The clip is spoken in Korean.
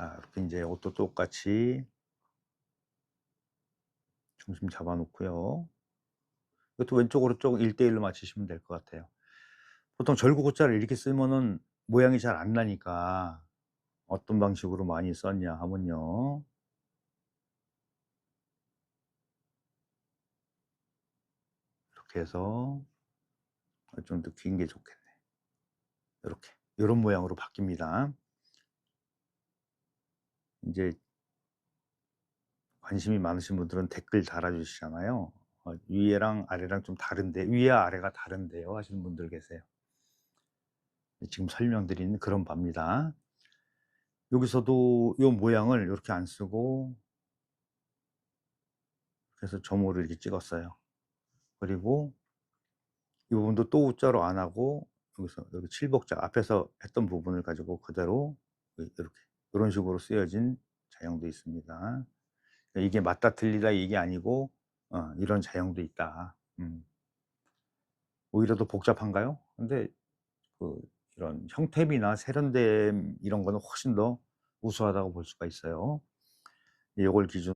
자, 이렇게 이제 옷도 똑같이 중심 잡아 놓고요. 이것도 왼쪽 오른쪽 1대1로 맞추시면 될 것 같아요. 보통 절구고자를 이렇게 쓰면은 모양이 잘 안 나니까 어떤 방식으로 많이 썼냐 하면요. 이렇게 해서 좀 더 긴 게 좋겠네. 이렇게 이런 모양으로 바뀝니다. 이제 관심이 많으신 분들은 댓글 달아주시잖아요. 어, 위에랑 아래랑 좀 다른데 위와 아래가 다른데요 하시는 분들 계세요. 지금 설명드리는 그런 바입니다. 여기서도 이 모양을 이렇게 안 쓰고 그래서 점호를 이렇게 찍었어요. 그리고 이 부분도 또 우자로 안 하고 여기서 여기 칠복자 앞에서 했던 부분을 가지고 그대로 이렇게 이런 식으로 쓰여진 자형도 있습니다. 그러니까 이게 맞다 틀리다 이게 아니고 어, 이런 자형도 있다. 음. 오히려 더 복잡한가요? 근데 그 이런 형태비나 세련됨 이런 거는 훨씬 더 우수하다고 볼 수가 있어요. 이걸 기준